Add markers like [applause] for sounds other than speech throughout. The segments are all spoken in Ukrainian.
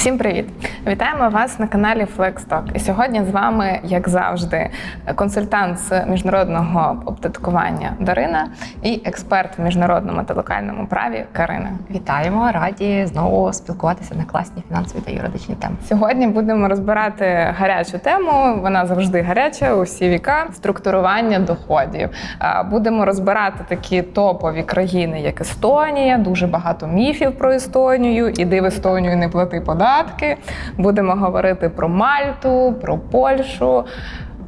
Всім привіт! Вітаємо вас на каналі FlexTalk. І сьогодні з вами, як завжди, консультант з міжнародного оподаткування Дарина і експерт в міжнародному та локальному праві Карина. Вітаємо, раді знову спілкуватися на класні фінансові та юридичні теми. Сьогодні будемо розбирати гарячу тему. Вона завжди гаряча у всі віка структурування доходів. Будемо розбирати такі топові країни, як Естонія. Дуже багато міфів про Естонію. Іди в Естонію, не плати податки. Будемо говорити про Мальту, про Польщу.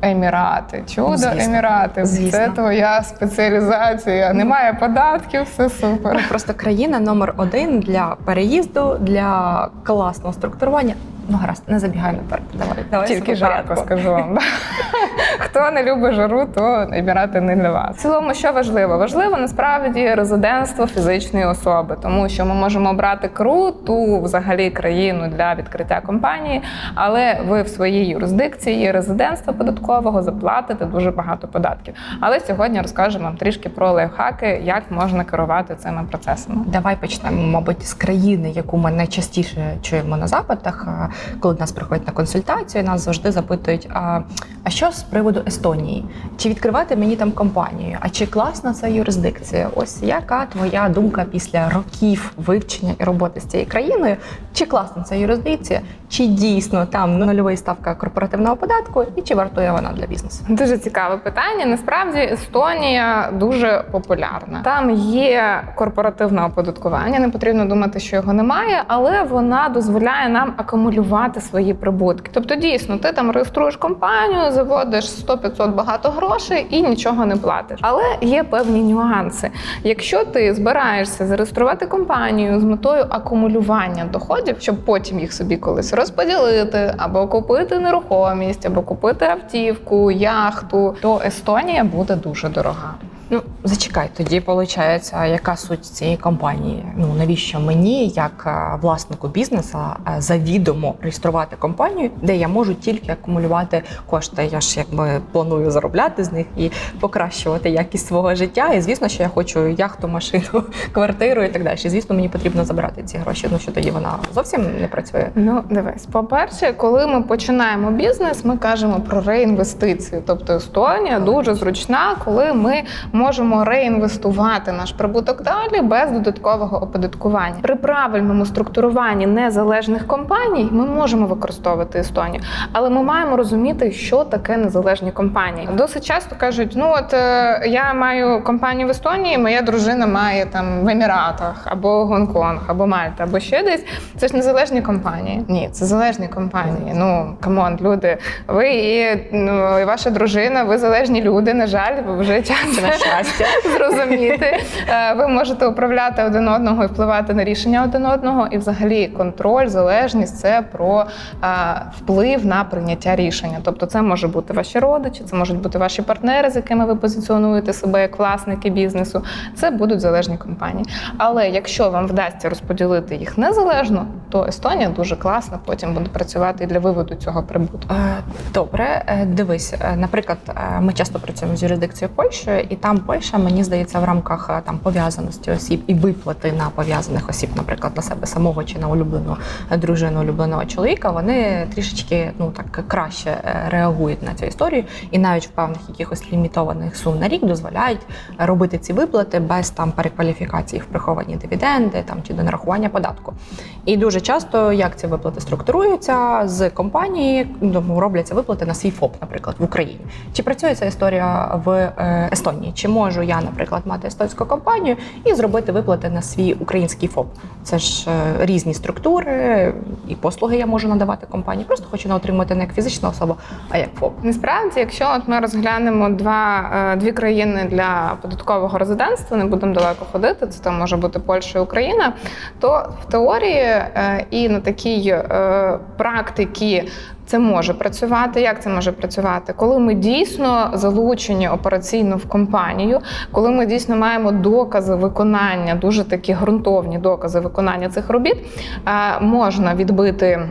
Емірати, чудо, Звісно. Емірати. Звісно. Це твоя спеціалізація. Немає податків, все супер. Ну, Просто країна номер один для переїзду, для класного структурування. Ну гаразд, не забігай наперед. Давай, давай Тільки все по жарко порядку. скажу вам. [laughs] Хто не любить жару, то Емірати не для вас. В цілому, що важливо? Важливо насправді резидентство фізичної особи, тому що ми можемо обрати круту взагалі країну для відкриття компанії, але ви в своїй юрисдикції резидентства податкового заплатите дуже багато податків. Але сьогодні розкажемо вам трішки про лайфхаки, як можна керувати цими процесами. Давай почнемо, мабуть, з країни, яку ми найчастіше чуємо на запитах. Коли нас приходять на консультацію, нас завжди запитують: а, а що з приводу Естонії? Чи відкривати мені там компанію? А чи класна ця юрисдикція? Ось яка твоя думка після років вивчення і роботи з цією країною? Чи класна ця юрисдикція? Чи дійсно там нульова ставка корпоративного податку, і чи вартує вона для бізнесу? Дуже цікаве питання. Насправді Естонія дуже популярна. Там є корпоративне оподаткування. Не потрібно думати, що його немає, але вона дозволяє нам акумулювати свої прибутки. Тобто, дійсно, ти там реєструєш компанію, заводиш 100-500 багато грошей і нічого не платиш. Але є певні нюанси. Якщо ти збираєшся зареєструвати компанію з метою акумулювання доходів, щоб потім їх собі колись розподілити, або купити нерухомість, або купити автівку, яхту, то Естонія буде дуже дорога. Ну, зачекай, тоді виходить, яка суть цієї компанії? Ну навіщо мені, як е, власнику бізнесу, е, завідомо реєструвати компанію, де я можу тільки акумулювати кошти? Я ж якби планую заробляти з них і покращувати якість свого життя. І звісно, що я хочу яхту, машину, [laughs] квартиру і так далі. Звісно, мені потрібно забирати ці гроші. Ну що тоді вона зовсім не працює. Ну, дивись, по-перше, коли ми починаємо бізнес, ми кажемо про реінвестиції. Тобто Естонія дуже зручна, коли ми можемо реінвестувати наш прибуток далі без додаткового оподаткування. При правильному структуруванні незалежних компаній ми можемо використовувати Естонію, але ми маємо розуміти, що таке незалежні компанії. Досить часто кажуть: ну от е, я маю компанію в Естонії, моя дружина має там в Еміратах або Гонконг, або Мальта, або ще десь. Це ж незалежні компанії. Ні, це залежні компанії. Ну камон, люди. Ви і, ну, і ваша дружина, ви залежні люди. На жаль, вже час Це щастя. [laughs] зрозуміти. Е, Ви можете управляти один одного і впливати на рішення один одного. І, взагалі, контроль, залежність це про е, вплив на прийняття рішення. Тобто, це може бути ваші родичі, це можуть бути ваші партнери, з якими ви позиціонуєте себе як власники бізнесу. Це будуть залежні компанії. Але якщо вам вдасться розподілити їх незалежно, то Естонія дуже класно потім буде працювати і для виводу цього прибутку. Е, Добре, дивись, наприклад, ми часто працюємо з юрисдикцією Польщі, і там Польща, мені здається, в рамках е, там пов'язаності осіб і виплати на пов'язаних осіб, наприклад, на себе самого чи на улюблену е, дружину, улюбленого чоловіка, вони трішечки ну так краще е, реагують на цю історію, і навіть в певних якихось лімітованих сум на рік дозволяють робити ці виплати без там перекваліфікації в приховані дивіденди там чи до нарахування податку. І дуже часто як ці виплати структуруються з компанії, ну, робляться виплати на свій ФОП, наприклад, в Україні. Чи працює ця історія в Естонії? Чи можу я, наприклад, мати естонську компанію і зробити виплати на свій український ФОП? Це ж е, різні структури і послуги я можу надавати компанії. Просто хочу не отримати не як фізична особа, а як ФОП. Насправді, якщо от ми розглянемо два е, дві країни для податкового резидентства, не будемо далеко ходити. Це там може бути Польща і Україна. То в теорії е, і на такій практиці це може працювати. Як це може працювати? Коли ми дійсно залучені операційно в компанію, коли ми дійсно маємо докази виконання, дуже такі ґрунтовні докази виконання цих робіт, е, можна відбити.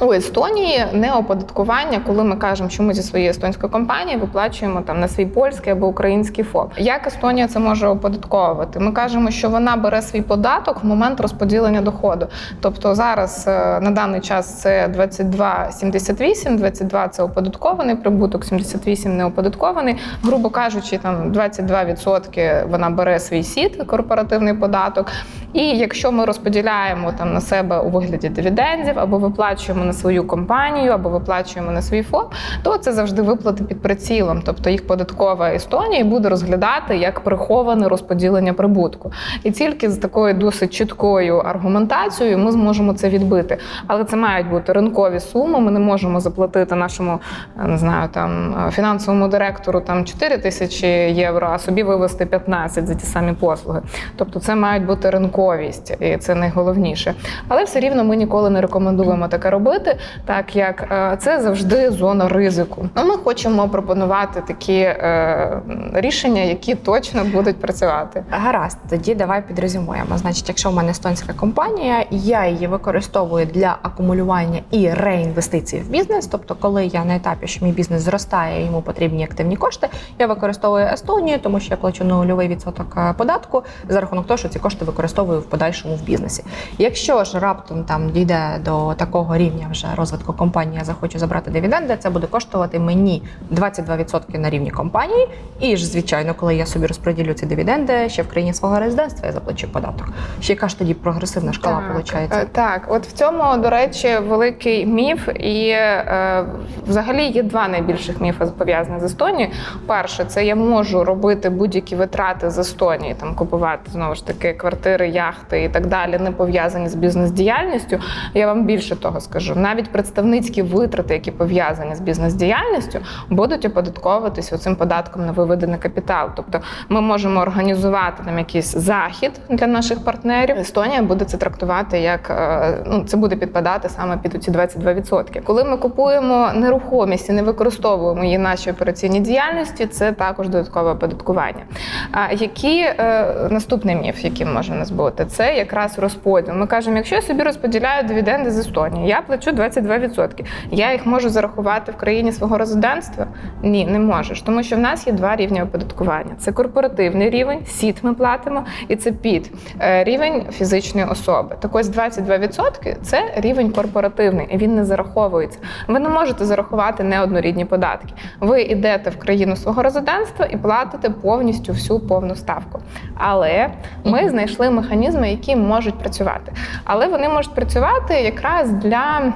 У Естонії не оподаткування, коли ми кажемо, що ми зі своєї естонської компанії виплачуємо там на свій польський або український ФОП. Як Естонія це може оподатковувати? Ми кажемо, що вона бере свій податок в момент розподілення доходу. Тобто зараз е, на даний час це 22,78, 22 – це оподаткований прибуток, 78 – не оподаткований. Грубо кажучи, там 22% вона бере свій сіт, корпоративний податок. І якщо ми розподіляємо там на себе у вигляді дивідендів або виплачуємо на свою компанію, або виплачуємо на свій ФОП, то це завжди виплати під прицілом. Тобто їх податкова Естонія буде розглядати як приховане розподілення прибутку. І тільки з такою досить чіткою аргументацією ми зможемо це відбити. Але це мають бути ринкові суми. Ми не можемо заплатити нашому е, не знаю там е, фінансовому директору там 4 тисячі євро, а собі вивести 15 за ті самі послуги. Тобто це мають бути ринковість, і це найголовніше. Але все рівно ми ніколи не рекомендуємо таке робити, так як е, це завжди зона ризику. Ну, ми хочемо пропонувати такі е, рішення, які точно будуть працювати. Гаразд, тоді давай підрезюмуємо. Значить, якщо в мене естонська компанія, я її використовую для акумулювання і реінвестицій в бізнес. Тобто, коли я на етапі, що мій бізнес зростає, йому потрібні активні кошти, я використовую Естонію, тому що я плачу нульовий відсоток е, податку за рахунок того, що ці кошти використовую в подальшому в бізнесі. Якщо ж раптом там дійде до такого рівня вже розвитку компанії, я захочу забрати дивіденди, це буде коштувати мені 22% на рівні компанії. І ж, звичайно, коли я собі розподілю ці дивіденди, ще в країні свого резидентства я заплачу податок. Ще яка ж тоді прогресивна шкала виходить? е, так, от в цьому, до речі, великий міф, і е, взагалі є два найбільших міфи пов'язані з Естонією. Перше, це я можу робити будь-які витрати з Естонії, там купувати знову ж таки квартири, яхти і так далі, не пов'язані з бізнес-діяльністю. Я вам більше того скажу. Навіть представницькі витрати, які пов'язані з бізнес-діяльністю, будуть оподатковуватись оцим податком на виведений капітал. Тобто ми можемо організувати там якийсь захід для наших партнерів. Естонія буде це трактувати як е, ну це буде підпадати саме під ці 22%. Коли ми купуємо нерухомість і не використовуємо її в нашій операційній діяльності, це також додаткове оподаткування. А які е, наступний міф, який може нас бути, це якраз розподіл. Ми кажемо, якщо я собі розподіляю дивіденди з Естонії, я плачу 22%. Я їх можу зарахувати в країні свого резидентства? Ні, не можеш, тому що в нас є два рівні оподаткування: це корпоративний рівень, сіт ми платимо, і це під е, рівень фізичної особи. Так ось 22% – це рівень корпоративний, і він не зараховується. Ви не можете зарахувати неоднорідні податки. Ви йдете в країну свого резидентства і платите повністю всю повну ставку. Але ми знайшли механізми, які можуть працювати. Але вони можуть працювати якраз для.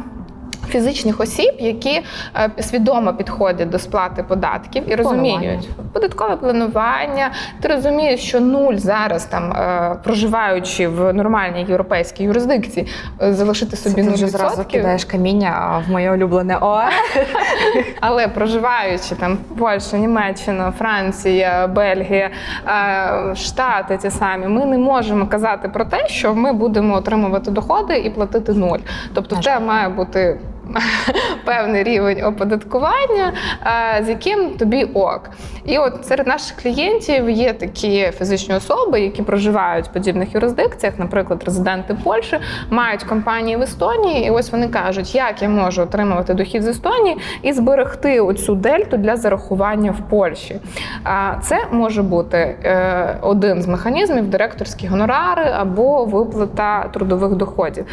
Фізичних осіб, які е, свідомо підходять до сплати податків і розуміють податкове планування. Ти розумієш, що нуль зараз там е, проживаючи в нормальній європейській юрисдикції, е, залишити собі Це ти нуль вже зразу кидаєш каміння в моє улюблене ОЕ. [laughs] Але проживаючи там Польща, Німеччина, Франція, Бельгія, Штати ті самі, ми не можемо казати про те, що ми будемо отримувати доходи і платити нуль. Тобто, це має бути. [laughs] Певний рівень оподаткування, е, з яким тобі ок. І от серед наших клієнтів є такі фізичні особи, які проживають в подібних юрисдикціях, наприклад, резиденти Польщі, мають компанії в Естонії, і ось вони кажуть, як я можу отримувати дохід з Естонії і зберегти оцю дельту для зарахування в Польщі. Це може бути е, один з механізмів директорські гонорари або виплата трудових доходів.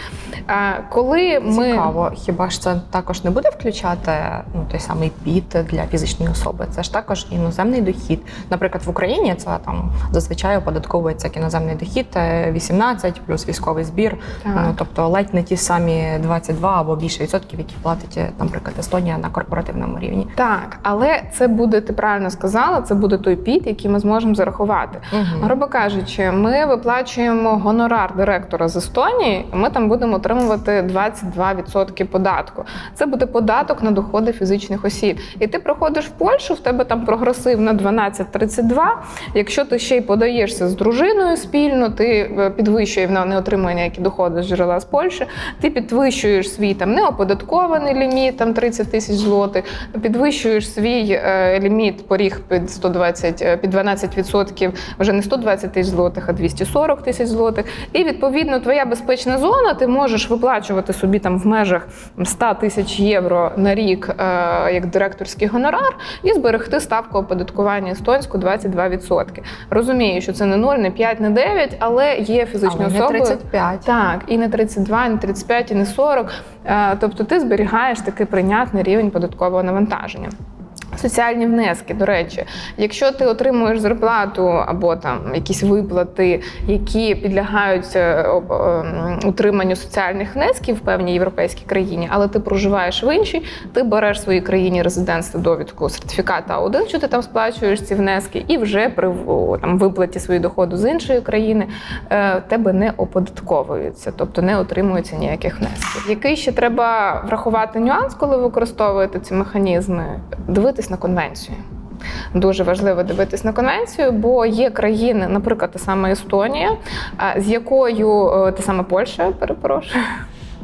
Коли ми Цікаво, хіба ж це також не буде включати ну той самий піт для фізичної особи? Це ж також іноземний дохід. Наприклад, в Україні це там зазвичай оподатковується як іноземний дохід е, 18 плюс військовий збір. Так. Ну тобто ледь не ті самі 22 або більше відсотків, які платить, е, наприклад, Естонія на корпоративному рівні. Так, але це буде, ти правильно сказала, це буде той піт, який ми зможемо зарахувати. Мгм. Грубо кажучи, ми виплачуємо гонорар директора з Естонії, ми там будемо отримувати 22% податку. Це буде податок на доходи фізичних осіб. І ти приходиш в Польщу, в тебе там прогресивна 12,32. Якщо ти ще й подаєшся з дружиною спільно, ти е, підвищуєш вона не отримує ніякі доходи з джерела з Польщі, ти підвищуєш свій там неоподаткований ліміт, там 30 тисяч злотих, підвищуєш свій е, ліміт поріг під 120, е, під 12%, вже не 120 тисяч злотих, а 240 тисяч злотих. І відповідно твоя безпечна зона, ти можеш виплачувати собі там в межах 100 100 тисяч євро на рік е, як директорський гонорар і зберегти ставку оподаткування естонську 22%. Розумію, що це не 0, не 5, не 9, але є фізичні Але не особи. 35. Так, і не 32, і не 35, і не 40. Е, Тобто ти зберігаєш такий прийнятний рівень податкового навантаження. Соціальні внески, до речі, якщо ти отримуєш зарплату або там якісь виплати, які підлягають е, ем, утриманню соціальних внесків в певній європейській країні, але ти проживаєш в іншій, ти береш в своїй країні резидентство довідку сертифіката А1, що ти там сплачуєш ці внески, і вже при там виплаті свою доходу з іншої країни е, тебе не оподатковуються, тобто не отримується ніяких внесків. Який ще треба врахувати нюанс, коли використовуєте ці механізми? Дивитись на конвенцію. Дуже важливо дивитись на конвенцію, бо є країни, наприклад, та сама Естонія, з якою е, та сама Польща, перепрошую.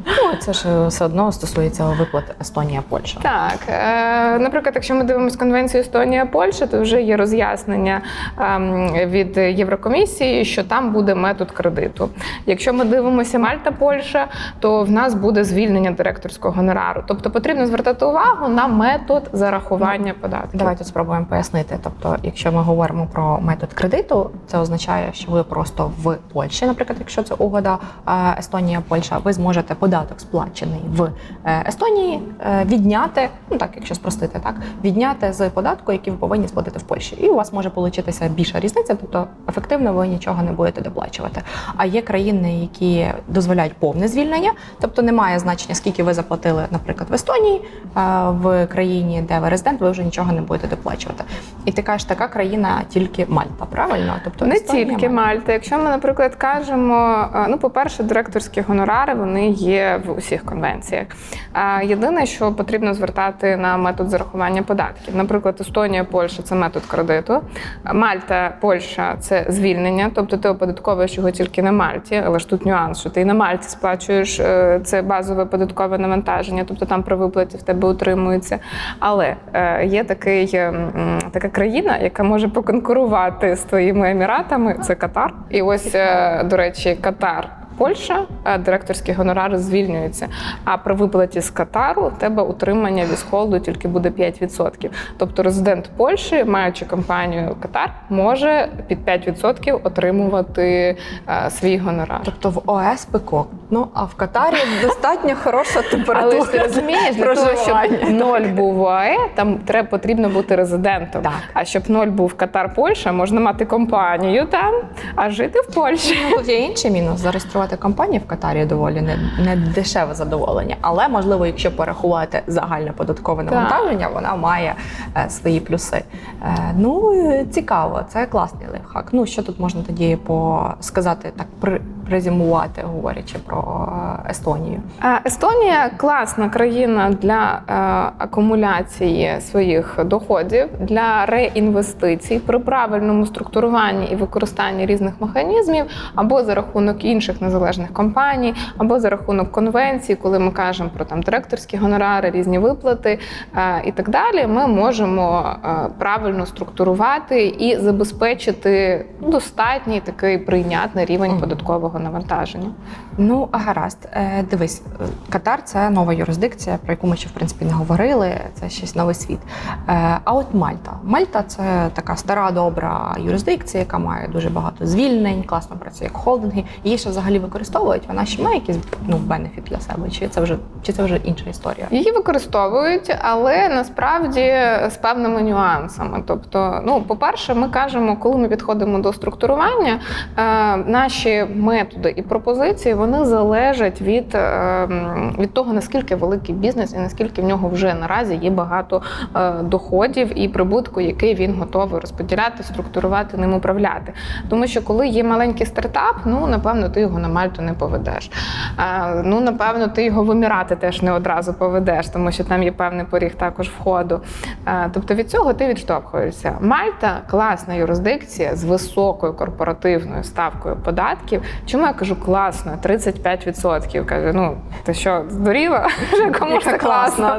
Ну, це ж е, все одно стосується виплат Естонія, Польща. Так, е, наприклад, якщо ми дивимося конвенцію Естонія-Польща, то вже є роз'яснення ем, від Єврокомісії, що там буде метод кредиту. Якщо ми дивимося Мальта-Польща, то в нас буде звільнення директорського гонорару. Тобто потрібно звертати увагу на метод зарахування податків. Давайте спробуємо пояснити. Тобто, якщо ми говоримо про метод кредиту, це означає, що ви просто в Польщі, наприклад, якщо це угода е, Естонія, Польща, ви зможете податок сплачений в е, Естонії е, відняти, ну так, якщо спростити, так відняти з податку, який ви повинні сплатити в Польщі, і у вас може получитися більша різниця, тобто ефективно ви нічого не будете доплачувати. А є країни, які дозволяють повне звільнення, тобто немає значення, скільки ви заплатили, наприклад, в Естонії, е, в країні, де ви резидент, ви вже нічого не будете доплачувати. І ти кажеш, така країна тільки Мальта, правильно? Тобто Не Естонія, тільки Мальта. Мальта. Якщо ми, наприклад, кажемо, ну, по-перше, директорські гонорари вони є в усіх конвенціях. А Єдине, що потрібно звертати на метод зарахування податків. Наприклад, Естонія, Польща це метод кредиту. Мальта, Польща це звільнення, тобто ти оподатковуєш його тільки на Мальті, але ж тут нюанс, що ти і на Мальті сплачуєш е, це базове податкове навантаження, тобто там при виплаті в тебе утримується. Але е, є такий, е, така країна, яка може поконкурувати з твоїми еміратами. Це Катар. І ось, е, до речі, Катар. Польща е, директорські гонорари звільнюються. А при виплаті з Катару тебе утримання від холду тільки буде 5%. Тобто резидент Польщі, маючи компанію Катар, може під 5% отримувати е, свій гонорар. Тобто в ОС пеко. Ну а в Катарі достатньо хороша температура. Але ти розумієш, для того, щоб ноль був в там треба потрібно бути резидентом. Так. А щоб ноль був Катар Польща, можна мати компанію там, а жити в Польщі. Ну, Тут є інший мінус. Зареєструвати компанію в Катарі доволі не, не дешеве задоволення. Але можливо, якщо порахувати загальне податкове навантаження, вона має е, свої плюси. Е, ну цікаво, це класний лайфхак. Ну що тут можна тоді по сказати так, при, презюмувати, говорячи про е, Естонію. Естонія класна країна для е, акумуляції своїх доходів, для реінвестицій при правильному структуруванні і використанні різних механізмів, або за рахунок інших незалежних компаній, або за рахунок конвенцій, коли ми кажемо про там директорські гонорари, різні виплати е, і так далі. Ми можемо е, правильно структурувати і забезпечити достатній такий прийнятний рівень Мгм. Податкового навантаження. Ну, гаразд, Е, дивись, е, Катар це нова юрисдикція, про яку ми ще в принципі не говорили. Це щось новий світ. Е, А от Мальта. Мальта це така стара добра юрисдикція, яка має дуже багато звільнень, класно працює як холдинги. Її ще взагалі використовують. Вона ще має якийсь ну бенефіт для себе, чи це вже чи це вже інша історія? Її використовують, але насправді з певними нюансами. Тобто, ну, по-перше, ми кажемо, коли ми підходимо до структурування, наші методи і пропозиції вони залежать від, е, від того, наскільки великий бізнес і наскільки в нього вже наразі є багато е, доходів і прибутку, який він готовий розподіляти, структурувати, ним управляти. Тому що коли є маленький стартап, ну напевно, ти його на Мальту не поведеш. Е, Ну, напевно, ти його в теж не одразу поведеш, тому що там є певний поріг також входу. Тобто від цього ти відштовхуєшся. Мальта класна юрисдикція з високою корпоративною ставкою податків. Чому я кажу класно? 35%. Каже, ну ти що, здуріла? [laughs] Кому ж це класно?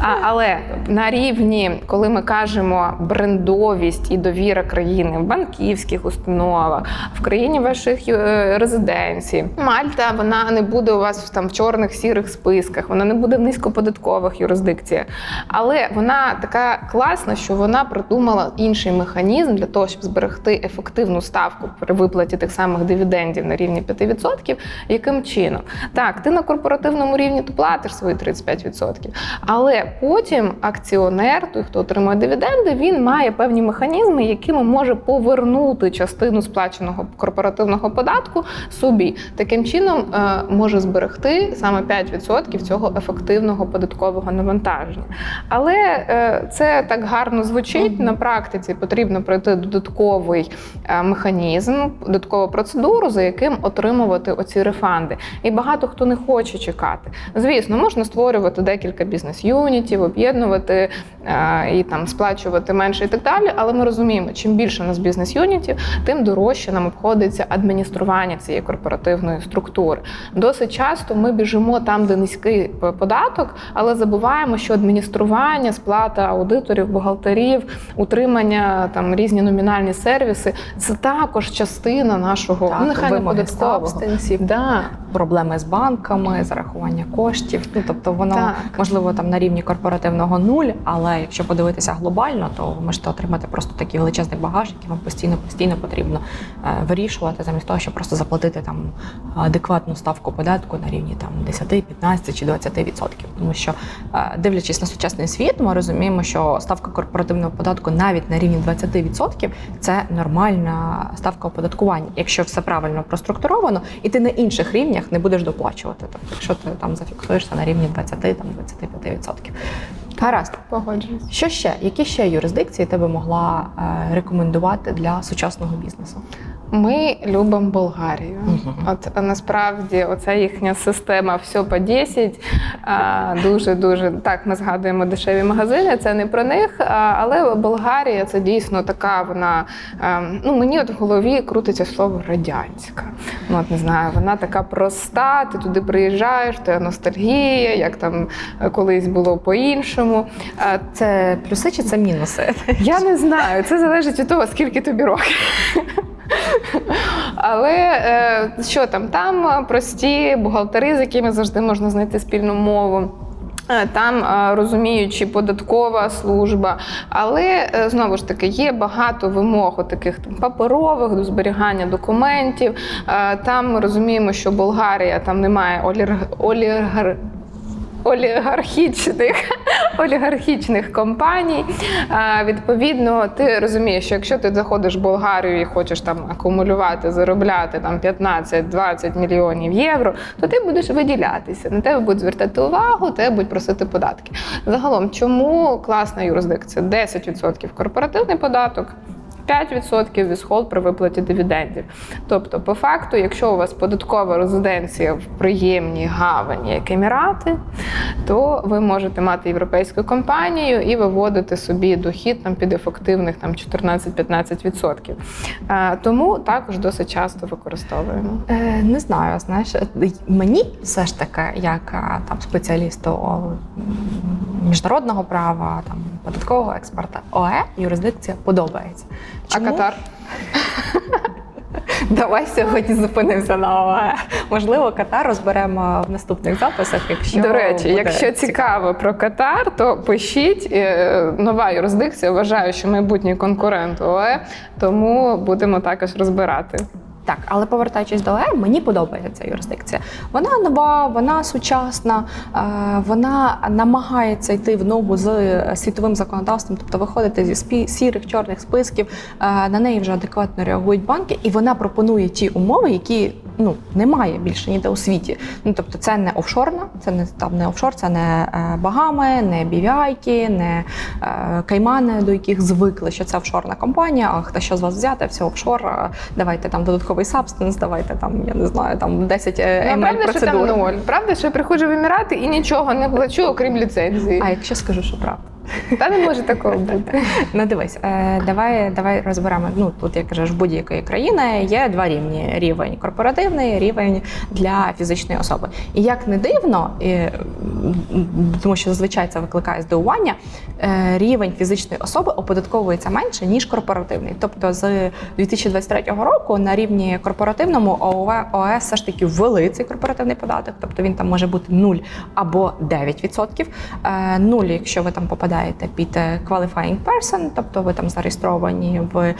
А, але на рівні, коли ми кажемо брендовість і довіра країни в банківських установах, в країні ваших е, резиденцій, Мальта вона не буде у вас там в чорних сірих списках, вона не буде в низькоподаткових юрисдикціях. Але вона така класна, що вона придумала інший механізм для того, щоб зберегти ефективну ставку при виплаті тих самих дивідендів на рівні 5%. Яким чином? Так, ти на корпоративному рівні ти платиш свої 35%, але потім акціонер, той, хто отримує дивіденди, він має певні механізми, якими може повернути частину сплаченого корпоративного податку собі. Таким чином е, може зберегти саме 5% цього ефективного податкового навантаження. Але е, це так гарно звучить на практиці. Потрібно пройти додатковий е, механізм, додаткову процедуру, за яким отримувати оці рефанди. І багато хто не хоче чекати. Звісно, можна створювати декілька бізнес-юнітів, об'єднувати е, і там сплачувати менше і так далі. Але ми розуміємо, чим більше у нас бізнес-юнітів, тим дорожче нам обходиться адміністрування цієї корпоративної структури. Досить часто ми біжимо там, де низький податок, але забуваємо, що адміністрування, сплата аудиторів, бухгалтерів, утримання там різні номінальні сервіси це також частина нашого Так, нехай не вимоги Да. Проблеми з банками, зарахування коштів. Ну тобто воно Так. можливо там на рівні корпоративного нуль, але якщо подивитися глобально, то ви можете отримати просто такий величезний багаж, який вам постійно постійно потрібно е, вирішувати, замість того, щоб просто заплатити там адекватну ставку податку на рівні там 10, 15 чи 20 відсотків. Тому що е, дивлячись на сучасний світ, ми розуміємо, що ставка корпоративного податку навіть на рівні 20 відсотків це нормальна ставка оподаткування, якщо все правильно проструктуровано, і ти на інших рівнях не будеш доплачувати. Тобто, якщо ти там зафіксуєшся на рівні 20-25%. Гаразд. Погоджуюсь. Що ще? Які ще юрисдикції ти би могла е, рекомендувати для сучасного бізнесу? Ми любимо Болгарію. От насправді оця їхня система все по 10. Дуже дуже так ми згадуємо дешеві магазини. Це не про них. а, Але Болгарія це дійсно така. Вона ем, ну мені от в голові крутиться слово радянська. Ну от не знаю, вона така проста. Ти туди приїжджаєш, ти ностальгія, як там е, колись було по-іншому. Це плюси чи це мінуси? я не знаю, це залежить від того, скільки тобі років. Але е, що там? Там прості бухгалтери, з якими завжди можна знайти спільну мову. Е, Там е, розуміючи податкова служба, але знову ж таки є багато вимог таких там паперових до зберігання документів. Там ми розуміємо, що Болгарія там немає оліг... олігар олігархічних [laughs] олігархічних компаній. А, відповідно, ти розумієш, що якщо ти заходиш в Болгарію і хочеш там акумулювати, заробляти там 15-20 мільйонів євро, то ти будеш виділятися. На тебе будуть звертати увагу, тебе будуть просити податки. Загалом, чому класна юрисдикція? 10% корпоративний податок. 5% вісхолд при виплаті дивідендів. Тобто, по факту, якщо у вас податкова резиденція в приємній гавані, як Емірати, то ви можете мати європейську компанію і виводити собі дохід там під ефективних там 14-15%. А, Тому також досить часто використовуємо. Е, не знаю, знаєш, е, мені все ж таки, як е, там спеціалісту міжнародного права, там податкового експерта, ОЕ юрисдикція подобається. А Катар? [laughs] Давай сьогодні зупинимося на ОАЕ. Можливо, Катар розберемо в наступних записах. Якщо До речі, буде якщо цікаво про Катар, то пишіть Е, нова юрисдикція. Вважаю, що майбутній конкурент ОЕ, тому будемо також розбирати. Так, але повертаючись до ОЕ, мені подобається ця юрисдикція. Вона нова, вона сучасна, е, вона намагається йти в ногу з світовим законодавством, тобто виходити зі сірих чорних списків. е, На неї вже адекватно реагують банки, і вона пропонує ті умови, які ну немає більше ніде у світі. Ну тобто, це не офшорна, це не там не офшор, це не е, Багами, не Бівайки, не Каймани, до яких звикли, що це офшорна компанія. А хто що з вас взяти, все офшор. Давайте там додатковий сабстенс, давайте там, я не знаю, там 10 е, Ну, ML правда, що там процедур. ноль. Правда, що я приходжу в Емірати і нічого не плачу, окрім ліцензії. А якщо скажу, що правда? Та не може такого бути. [laughs] Ну дивись, е, давай, давай розберемо. Ну тут як кажеш, будь-якої країни є два рівні: рівень корпоративний, рівень для фізичної особи. І як не дивно, і, тому що зазвичай це викликає здивування, е, рівень фізичної особи оподатковується менше ніж корпоративний. Тобто з 2023 року на рівні корпоративному ООВ ОС все ж таки ввели цей корпоративний податок, тобто він там може бути 0 або 9%. Е, 0, якщо ви там попадаєте під е, qualifying person, тобто ви там зареєстровані в е,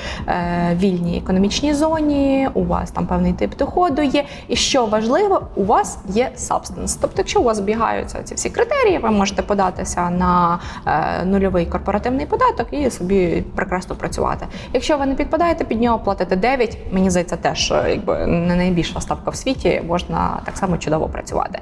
вільній економічній зоні, у вас там певний тип доходу є. І що важливо, у вас є substance. Тобто, якщо у вас збігаються ці всі критерії, ви можете податися на е, нульовий корпоративний податок і собі прекрасно працювати. Якщо ви не підпадаєте під нього, платите 9, мені здається, теж якби не найбільша ставка в світі, можна так само чудово працювати.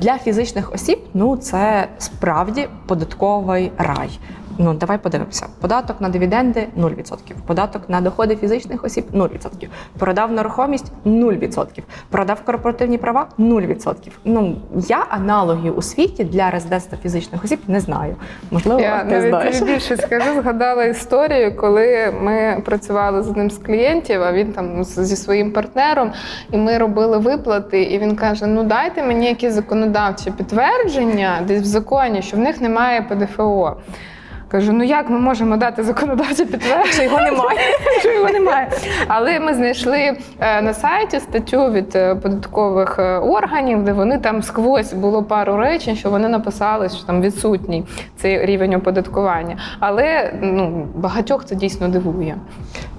Для фізичних осіб ну це справді податковий рай. Ну, давай подивимося. Податок на дивіденди 0%. Податок на доходи фізичних осіб 0%. Продав нерухомість 0%. Продав корпоративні права 0%. Ну я аналогів у світі для резидентства фізичних осіб не знаю. Можливо, Я ти навіть знаєш. більше скажу, згадала історію, коли ми працювали з одним з клієнтів, а він там зі своїм партнером, і ми робили виплати. І він каже: Ну дайте мені якісь законодавчі підтвердження десь в законі, що в них немає ПДФО. Кажу, ну як ми можемо дати законодавче підтвердження? Що його немає. [laughs] що його немає. Але ми знайшли е, на сайті статтю від е, податкових е, органів, де вони там сквозь було пару речень, що вони написали, що там відсутній цей рівень оподаткування. Але ну багатьох це дійсно дивує.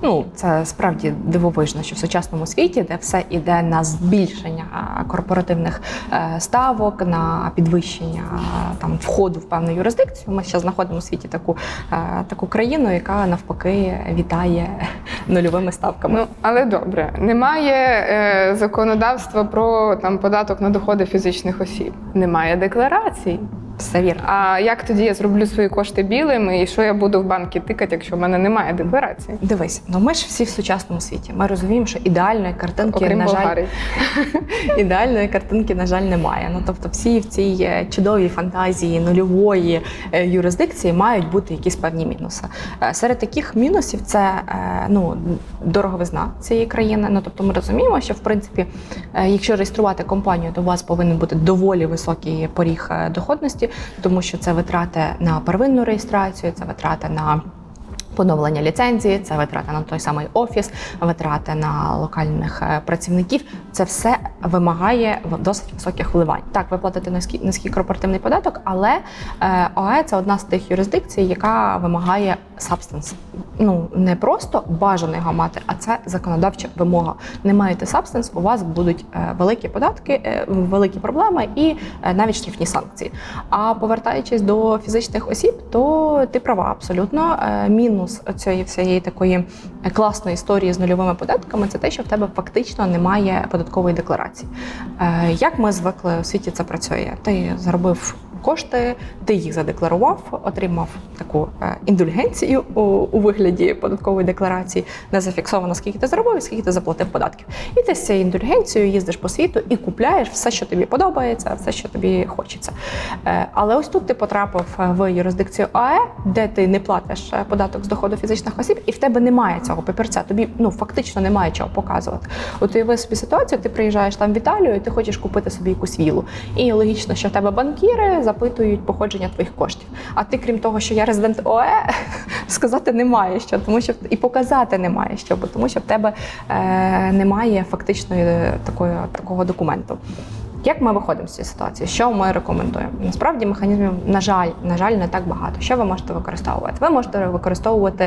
Ну, це справді дивовижно, що в сучасному світі, де все йде на збільшення корпоративних ставок, на підвищення там входу в певну юрисдикцію. Ми ще знаходимо у світі таку, е, таку країну, яка навпаки вітає [laughs] нульовими ставками. Ну але добре, немає е, законодавства про там податок на доходи фізичних осіб, немає декларацій. Все вірно. А як тоді я зроблю свої кошти білими, і що я буду в банки тикати, якщо в мене немає декларації? Дивись, ну ми ж всі в сучасному світі. Ми розуміємо, що ідеальної картинки, Окрім на жаль, Болгарії. [laughs] ідеальної картинки, на жаль, немає. Ну тобто, всі в цій е, чудовій фантазії нульової е, юрисдикції мають бути якісь певні мінуси. Е, Серед таких мінусів це ну дороговизна цієї країни. Ну тобто, ми розуміємо, що в принципі, якщо реєструвати компанію, то у вас повинен бути доволі високий поріг доходності, тому що це витрати на первинну реєстрацію, це витрати на Поновлення ліцензії, це витрати на той самий офіс, витрати на локальних е, працівників. Це все вимагає досить високих вливань. Так, ви платите низький, корпоративний податок, але е, ОАЕ це одна з тих юрисдикцій, яка вимагає сабстанс. Ну не просто бажано його мати, а це законодавча вимога. Не маєте сабстанс, у вас будуть е, великі податки, великі проблеми і навіть штрафні санкції. А повертаючись до фізичних осіб, то ти права абсолютно. Е, Мінус цієї всієї такої е, класної історії з нульовими податками це те, що в тебе фактично немає податкової декларації. Е, Як ми звикли у світі це працює? Ти заробив кошти, ти їх задекларував, отримав таку е, індульгенцію у, у вигляді податкової декларації, не зафіксовано, скільки ти заробив скільки ти заплатив податків. І ти з цією індульгенцією їздиш по світу і купляєш все, що тобі подобається, все, що тобі хочеться. Е, Але ось тут ти потрапив е, в юрисдикцію АЕ, де ти не платиш податок з доходу фізичних осіб, і в тебе немає цього папірця. Тобі ну фактично немає чого показувати. От уяви собі ситуацію, ти приїжджаєш там в Італію, і ти хочеш купити собі якусь вілу. І логічно, що в тебе банкіри запитують походження твоїх коштів. А ти, крім того, що я резидент ОЕ, [laughs] сказати немає що, тому що і показати немає що, бо тому що в тебе е, немає фактичної е, такої такого документу. Як ми виходимо з цієї ситуації? Що ми рекомендуємо? Насправді механізмів, на жаль, на жаль, не так багато. Що ви можете використовувати? Ви можете використовувати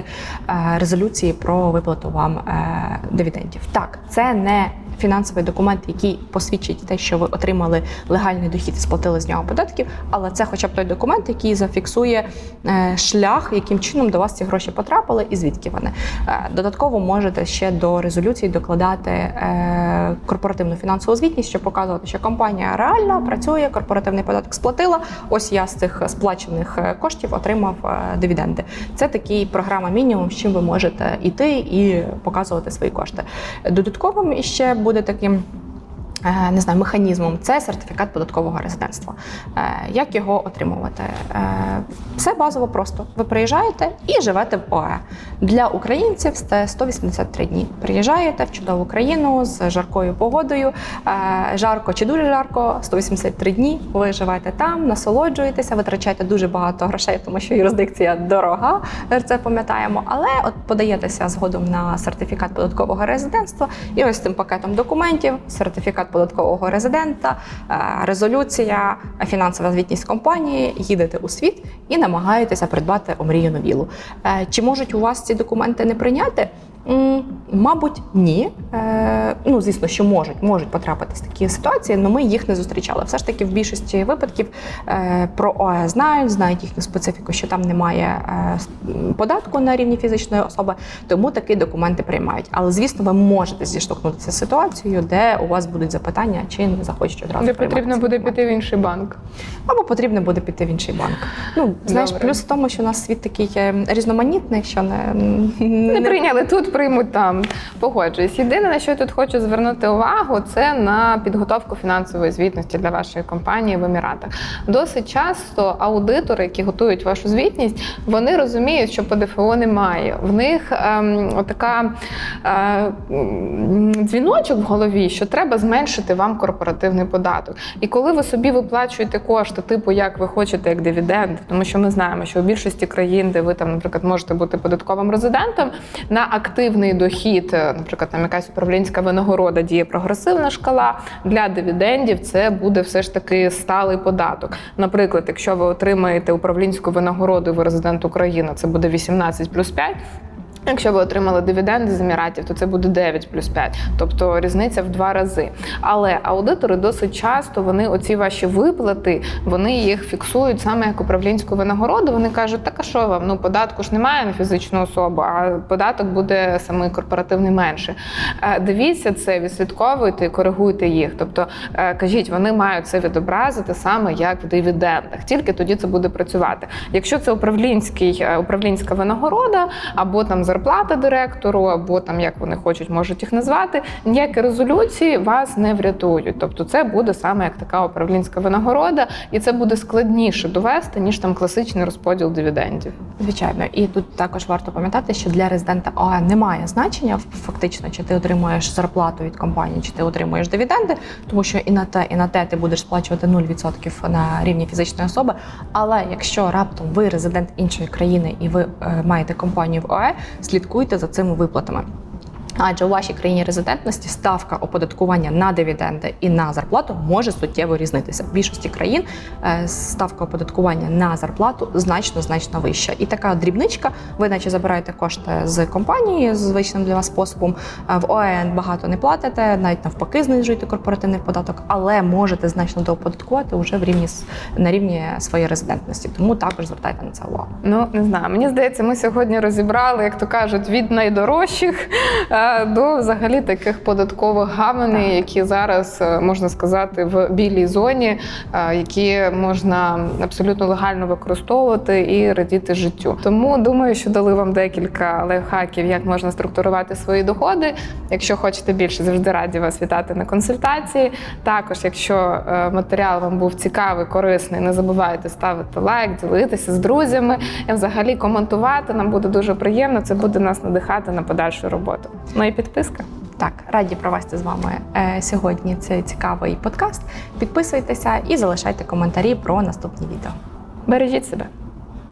е, резолюції про виплату вам е, дивідендів. Так, це не фінансовий документ, який посвідчить те, що ви отримали легальний дохід і сплатили з нього податків, але це хоча б той документ, який зафіксує е, шлях, яким чином до вас ці гроші потрапили і звідки вони. Е, Додатково можете ще до резолюції докладати е, корпоративну фінансову звітність, щоб показувати, що компанія реально працює, корпоративний податок сплатила. Ось я з цих сплачених коштів отримав дивіденди. Це такий програма мінімум, з чим ви можете йти і показувати свої кошти. Додатковим іще буде таким. Е, не знаю, механізмом це сертифікат податкового резидентства. Е, Як його отримувати? Е, Це базово просто. Ви приїжджаєте і живете в ОЕ. Для українців це 183 дні. Приїжджаєте в чудову країну з жаркою погодою. Жарко чи дуже жарко, 183 дні. Ви живете там, насолоджуєтеся, витрачаєте дуже багато грошей, тому що юрисдикція дорога. Це пам'ятаємо. Але от подаєтеся згодом на сертифікат податкового резидентства, і ось цим пакетом документів, сертифікат податкового резидента, е, резолюція, фінансова звітність компанії, їдете у світ і намагаєтеся придбати омріяну вілу. Е, Чи можуть у вас ці документи не прийняти? Мабуть, ні. Е, ну, звісно, що можуть, можуть потрапитись такі ситуації, але ми їх не зустрічали. Все ж таки, в більшості випадків е, про ОЕ знають, знають їхню специфіку, що там немає е, податку на рівні фізичної особи, тому такі документи приймають. Але звісно, ви можете зіштовхнутися з ситуацією, де у вас будуть запитання, чи не захочуть одразу Де потрібно буде піти в інший банк. Або потрібно буде піти в інший банк. Ну знаєш, Добре. плюс в тому, що у нас світ такий е, різноманітний, що не, Не прийняли тут, приймуть там. Погоджуюсь. Єдине, на що я тут хочу звернути увагу, це на підготовку фінансової звітності для вашої компанії в Еміратах. Досить часто аудитори, які готують вашу звітність, вони розуміють, що ПДФО немає. В них ем, отака е, дзвіночок в голові, що треба зменшити вам корпоративний податок. І коли ви собі виплачуєте кошти, типу як ви хочете, як дивіденд, тому що ми знаємо, що у більшості країн, де ви там, наприклад, можете бути податковим резидентом, на активний дохід, е, наприклад, там якась управлінська винагорода діє прогресивна шкала. Для дивідендів це буде все ж таки сталий податок. Наприклад, якщо ви отримаєте управлінську винагороду, ви резидент України, це буде 18 плюс 5. Якщо ви отримали дивіденди з Еміратів, то це буде 9 плюс 5, тобто різниця в два рази. Але аудитори досить часто вони оці ваші виплати, вони їх фіксують саме як управлінську винагороду. Вони кажуть, так а що вам? Ну податку ж немає на фізичну особу, а податок буде саме корпоративний менше. Е, Дивіться це, відслідковуйте і коригуйте їх. Тобто е, кажіть, вони мають це відобразити саме як в дивідендах. Тільки тоді це буде працювати. Якщо це управлінський е, управлінська винагорода або там зарплата директору, або там як вони хочуть, можуть їх назвати. Ніякі резолюції вас не врятують. Тобто, це буде саме як така управлінська винагорода, і це буде складніше довести ніж там класичний розподіл дивідендів. Звичайно, і тут також варто пам'ятати, що для резидента ОА немає значення фактично, чи ти отримуєш зарплату від компанії, чи ти отримуєш дивіденди, тому що і на те, і на те ти будеш сплачувати 0% на рівні фізичної особи. Але якщо раптом ви резидент іншої країни і ви е, маєте компанію в ОЕ, слідкуйте за цими виплатами. Адже у вашій країні резидентності ставка оподаткування на дивіденди і на зарплату може суттєво різнитися. В більшості країн е, ставка оподаткування на зарплату значно значно вища. І така дрібничка, ви наче забираєте кошти з компанії звичним для вас способом. е, В ОЕН багато не платите, навіть навпаки, знижуєте корпоративний податок, але можете значно дооподаткувати вже в рівні на рівні своєї резидентності. Тому також звертайте на це увагу. Ну не знаю. Мені здається, ми сьогодні розібрали, як то кажуть, від найдорожчих до взагалі таких податкових гаваней, які зараз е, можна сказати в білій зоні, е, які можна абсолютно легально використовувати і радіти життю. Тому думаю, що дали вам декілька лайфхаків, як можна структурувати свої доходи. Якщо хочете більше, завжди раді вас вітати на консультації. Також, якщо е, матеріал вам був цікавий, корисний, не забувайте ставити лайк, ділитися з друзями і взагалі коментувати. Нам буде дуже приємно. Це буде нас надихати на подальшу роботу. Ну і підписка. Так, раді провести з вами е, сьогодні цей цікавий подкаст. Підписуйтеся і залишайте коментарі про наступні відео. Бережіть себе.